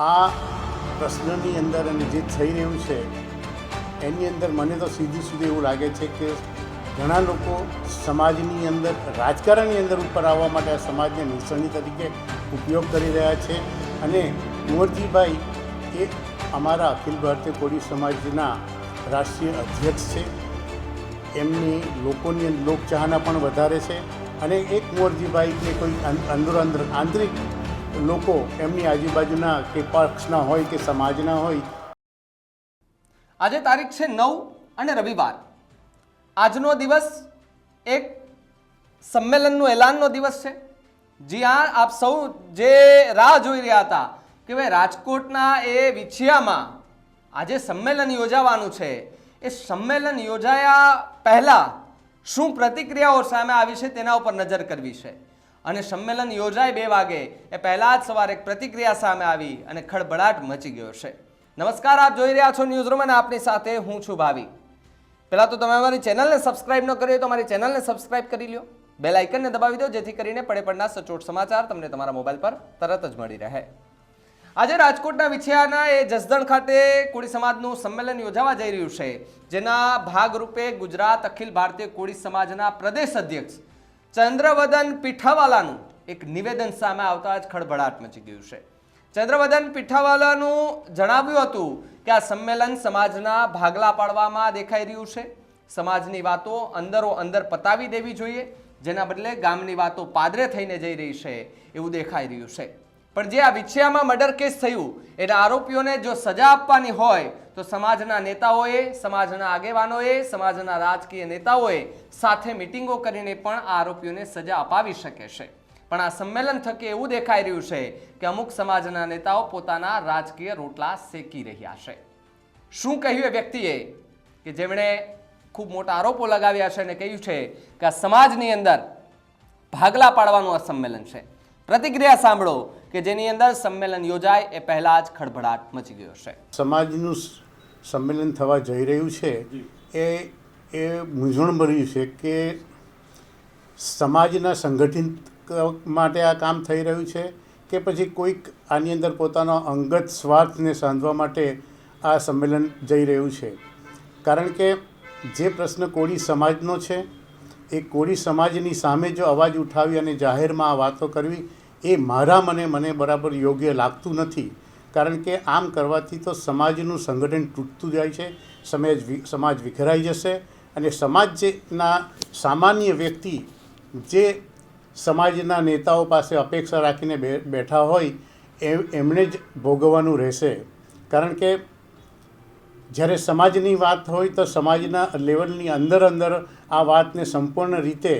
આ પ્રશ્નની અંદર અને જે થઈ રહ્યું છે, એની અંદર મને તો સીધી સુધી એવું લાગે છે કે ઘણા લોકો સમાજની અંદર, રાજકારણની અંદર ઉપર આવવા માટે આ સમાજને નિશાની તરીકે ઉપયોગ કરી રહ્યા છે. અને કુંવરજીભાઈ એ અમારા અખિલ ભારતીય કોળી સમાજના રાષ્ટ્રીય અધ્યક્ષ છે. એમની લોકોની લોકચાહના પણ વધારે છે. અને એક કુંવરજીભાઈને કોઈ અંદર, આંતરિક લોકો એમની આજુબાજુના કે પક્ષના હોય કે સમાજના હોય. આજે તારીખ છે નવ અને રવિવાર. આજનો દિવસ એક સંમેલનનું એલાનનો દિવસ છે. જી હા, આપ સૌ જે રાહ જોઈ રહ્યા હતા કે ભાઈ રાજકોટના એ વિછિયામાં આજે સંમેલન યોજાવાનું છે. એ સંમેલન યોજાયા પહેલાં શું પ્રતિક્રિયાઓ સામે આવી છે તેના ઉપર નજર કરવી છે. અને સંમેલન યોજાય બે વાગે એ પહેલા જ સવારે એક પ્રતિક્રિયા સામે આવી અને ખળભળાટ મચી ગયો છે. નમસ્કાર, આપ જોઈ રહ્યા છો ન્યૂઝ રૂમ અને આપની સાથે હું છું ભાવી. પહેલાં તો તમે અમારી ચેનલને સબસ્ક્રાઇબ ન કરી તો અમારી ચેનલને સબસ્ક્રાઇબ કરી લો બેલ આઇકનને દબાવી દો, જેથી કરીને પડે પડના સચોટ સમાચાર તમને તમારા મોબાઈલ પર તરત જ મળી રહે. આજે રાજકોટના વિછિયાના એ જસદણ ખાતે કોળી સમાજનું સંમેલન યોજાવા જઈ રહ્યું છે, જેના ભાગરૂપે ગુજરાત અખિલ ભારતીય કોળી સમાજના પ્રદેશ અધ્યક્ષ ચંદ્રવદન પીઠાવાલાનું એક નિવેદન સામે આવતા જ ખળભળાટ મચી ગયું છે. ચંદ્રવદન પીઠાવાલાનું જણાવ્યું હતું કે આ સંમેલન સમાજના ભાગલા પાડવામાં દેખાઈ રહ્યું છે. સમાજની વાતો અંદરો અંદર પતાવી દેવી જોઈએ, જેના બદલે ગામની વાતો પાદરે થઈને જઈ રહી છે એવું દેખાઈ રહ્યું છે. પણ જે આ વિછિયામાં મર્ડર કેસ થયું, એના આરોપીઓને જો સજા આપવાની હોય, તો સમાજના નેતાઓએ, સમાજના આગેવાનોએ, સમાજના રાજકીય નેતાઓએ સાથે મિટિંગો કરીને પણ આ આરોપીઓને સજા અપાવી શકે છે. પણ આ સંમેલન થકી એવું દેખાઈ રહ્યું છે કે અમુક સમાજના નેતાઓ પોતાના રાજકીય રોટલા શેકી રહ્યા છે. શું કહ્યું એ વ્યક્તિએ? કે જેમણે ખૂબ મોટા આરોપો લગાવ્યા છે અને કહ્યું છે કે આ સમાજની અંદર ભાગલા પાડવાનું આ સંમેલન છે. પ્રતિક્રિયા સાંભળો. કે જેની અંદર સંમેલન યોજાય એ પહેલા જ ખળભળાટ મચી ગયો છે. સમાજનું સંમેલન થવા જઈ રહ્યું છે એ એ મૂંઝવણ ભર્યું છે કે સમાજના સંગઠિત માટે આ કામ થઈ રહ્યું છે કે પછી કોઈક આની અંદર પોતાનો અંગત સ્વાર્થને સાંધવા માટે આ સંમેલન જઈ રહ્યું છે. કારણ કે જે પ્રશ્ન કોળી સમાજનો છે એ કોળી સમાજની સામે જો અવાજ ઉઠાવી અને જાહેરમાં આ વાતો કરવી એ મારા મને મને બરાબર યોગ્ય લાગતું નથી. કારણ કે આમ કરવાથી તો સમાજનું સંગઠન તૂટતું જાય છે, સમાજ સમાજ વિખરાઈ જશે અને સમાજના સામાન્ય વ્યક્તિ જે સમાજના નેતાઓ પાસે અપેક્ષા રાખીને બેઠા હોય એમણે જ ભોગવવાનું રહેશે. કારણ કે જ્યારે સમાજની વાત હોય તો સમાજના લેવલની અંદર અંદર આ વાતને સંપૂર્ણ રીતે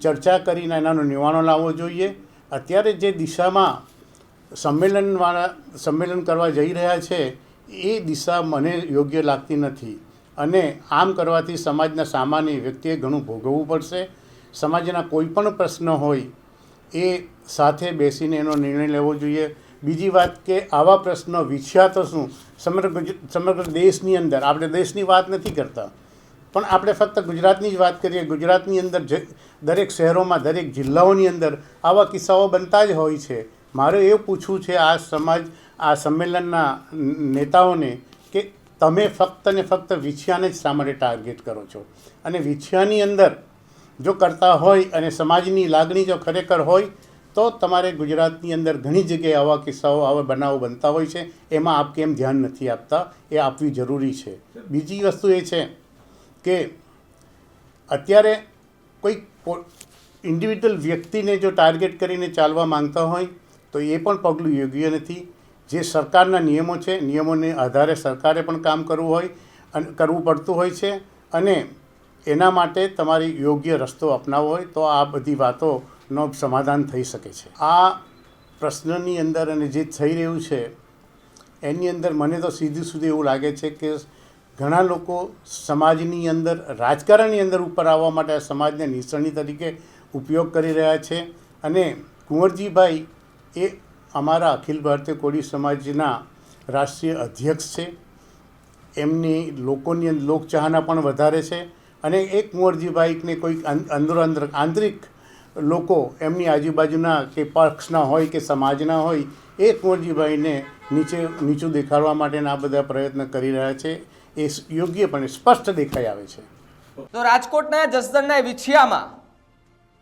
ચર્ચા કરીને એનાનો નિવાણો લાવવો જોઈએ. અત્યારે જે દિશામાં સંમેલનવાળા, સંમેલન કરવા જઈ રહ્યા છે, એ દિશા મને યોગ્ય લાગતી નથી. અને આમ કરવાથી સમાજના સામાન્ય વ્યક્તિએ ઘણું ભોગવવું પડશે. સમાજના કોઈ પણ પ્રશ્ન હોય, એ સાથે બેસીને એનો નિર્ણય લેવો જોઈએ. બીજી વાત કે આવા પ્રશ્નો વિછ્યા તો શું? સમગ્ર સમગ્ર દેશની અંદર. આપણે દેશની વાત નથી કરતા. પણ આપણે ફક્ત ગુજરાતની જ વાત કરીએ, ગુજરાતની અંદર દરેક શહેરોમાં, દરેક જિલ્લાઓની અંદર આવા કિસ્સાઓ બનતા જ હોય છે. મારે એવું પૂછવું છે, આ સમાજ, આ સંમેલનના નેતાઓને કે તમે ફક્ત ને ફક્ત વિછિયાને જ શા માટે ટાર્ગેટ કરો છો? અને વિછિયાની અંદર જો કરતા હોય અને સમાજની લાગણી જો ખરેખર હોય, તો તમારે ગુજરાતની અંદર ઘણી જગ્યાએ આવા કિસ્સાઓ, આવા બનાવો બનતા હોય છે. એમાં આપ કેમ ધ્યાન નથી આપતા? એ આપવી જરૂરી છે. બીજી વસ્તુ એ છે કે અત્યારે કોઈ ઇન્ડિવિજ્યુઅલ વ્યક્તિને જો ટાર્ગેટ કરીને ચાલવા માંગતા હોય, તો એ પણ પગલું યોગ્ય નથી. જે સરકારના નિયમો છે, નિયમોને આધારે સરકારે પણ કામ કરવું હોય અને, કરવું પડતું હોય છે અને એના માટે તમારી યોગ્ય રસ્તો અપનાવવો હોય, તો આ બધી વાતોનો સમાધાન થઈ શકે છે. આ પ્રશ્નની અંદર અને જે થઈ રહ્યું છે, એની અંદર મને તો સીધું સુધી એવું લાગે છે કે ઘણા લોકો સમાજની અંદર, રાજકારણની અંદર ઉપર આવવા માટે સમાજને નિશાની તરીકે ઉપયોગ કરી રહ્યા છે. અને કુંવરજીભાઈ એ અમારા અખિલ ભારતીય કોળી સમાજના રાષ્ટ્રીય અધ્યક્ષ છે. એમની લોકોની લોકચાહના પણ વધારે છે. અને એ કુંવરજીભાઈને કોઈ અંદરો અંદર આંતરિક લોકો એમની આજુબાજુના કે પક્ષના હોય કે સમાજના હોય, એ કુંવરજીભાઈને નીચે, નીચું દેખાડવા માટેના આ બધા પ્રયત્ન કરી રહ્યા છે. એ યોગ્યપણે સ્પષ્ટ દેખાઈ આવે છે. તો રાજકોટના જસદણના વિછિયામાં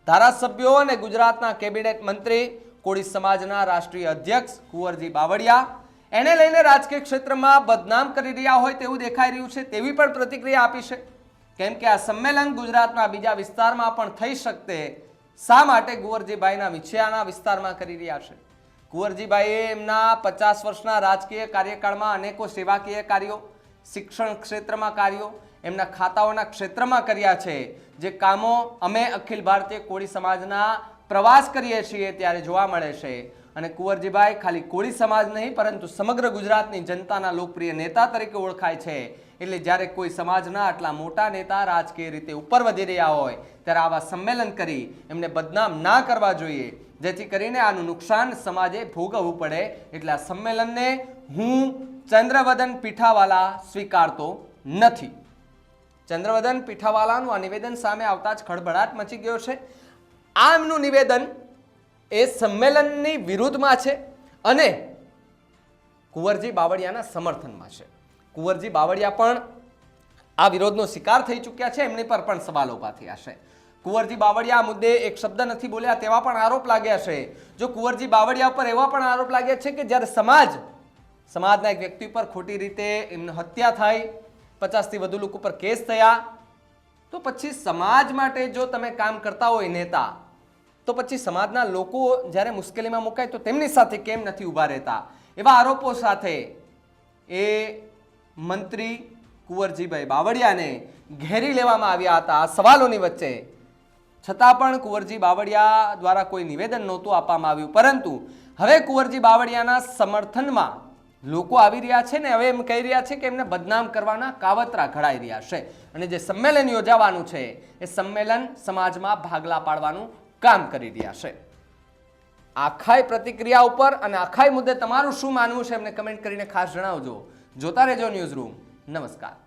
ધારાસભ્યો અને ગુજરાતના કેબિનેટ મંત્રી, કોળી સમાજના રાષ્ટ્રીય અધ્યક્ષ કુંવરજી બાવળિયા એને લઈને રાજકીય ક્ષેત્રમાં બદનામ કરી રહ્યા હોય તેવું દેખાઈ રહ્યું છે, તેવી પણ પ્રતિક્રિયા આપી છે. કેમ કે આ સંમેલન ગુજરાતના બીજા વિસ્તારમાં પણ થઈ શકતે શા માટે કુંવરજીભાઈના વિછિયાના વિસ્તારમાં કરી રહ્યા છે? કુંવરજીભાઈએ એમના પચાસ વર્ષના રાજકીય કાર્યકાળમાં અનેકો સેવાકીય કાર્યો શિક્ષણ ક્ષેત્રમાં કાર્યો, એમના ખાતાઓના ક્ષેત્રમાં કર્યા છે. જે કામો અમે અખિલ ભારતીય કોળી સમાજના પ્રવાસ કરીએ છીએ ત્યારે જોવા મળે છે. અને કુંવરજીભાઈ ખાલી કોળી સમાજ નહીં, પરંતુ સમગ્ર ગુજરાતની જનતાના લોકપ્રિય નેતા તરીકે ઓળખાય છે. એટલે જ્યારે કોઈ સમાજના આટલા મોટા નેતા રાજકીય રીતે ઉપર વધી રહ્યા હોય, ત્યારે આવા સંમેલન કરી એમને બદનામ ના કરવા જોઈએ. જેથી કરીને આનું નુકસાન સમાજે ભોગવવું પડે. એટલે આ સંમેલનને હું ચંદ્રવદન પીઠાવાલા સ્વીકારતો નથી. ચંદ્રવદન પીઠાવાલાનું આ નિવેદન સામે આવતા જ ખળભળાટ મચી ગયો છે. આ એમનું નિવેદન એ સંમેલનની વિરુદ્ધમાં છે અને કુંવરજી બાવળિયાના સમર્થનમાં છે. કુંવરજી બાવળિયા પણ આ વિરોધનો શિકાર થઈ ચૂક્યા છે, એમની પર પણ સવાલ ઊભા થયા છે. કુંવરજી બાવળિયા મુદ્દે એક શબ્દ નથી બોલ્યા તેવા પણ આરોપ લાગ્યા છે. જો કુંવરજી બાવળિયા પર એવા પણ આરોપ લાગ્યા છે કે જ્યારે સમાજ સમાજના એક વ્યક્તિ પર ખોટી રીતે એમની હત્યા થઈ, પચાસથી વધુ લોકો પર કેસ થયા, તો પછી સમાજ માટે જો તમે કામ કરતા હોય નેતા, તો પછી સમાજના લોકો જ્યારે મુશ્કેલીમાં મુકાય તો તેમની સાથે કેમ નથી ઊભા રહેતા? એવા આરોપો સાથે એ મંત્રી કુંવરજીભાઈ બાવળિયાને ઘેરી લેવામાં આવ્યા હતા આ સવાલોની વચ્ચે. છતાં પણ કુંવરજી બાવળિયા દ્વારા કોઈ નિવેદન નહોતું આપવામાં આવ્યું. પરંતુ હવે કુંવરજી બાવળિયાના સમર્થનમાં લોકો આવી રહ્યા છે ને હવે એમ કહી રહ્યા છે કે એમને બદનામ કરવાના કાવતરા ઘડાઈ રહ્યા છે. અને જે સંમેલન યોજાવાનું છે, એ સંમેલન સમાજમાં ભાગલા પાડવાનું કામ કરી રહ્યા છે. આખાય પ્રતિક્રિયા ઉપર અને આખાય મુદ્દે તમારું શું માનવું છે એમને કમેન્ટ કરીને ખાસ જણાવજો. જોતા રહેજો ન્યૂઝ રૂમ. નમસ્કાર.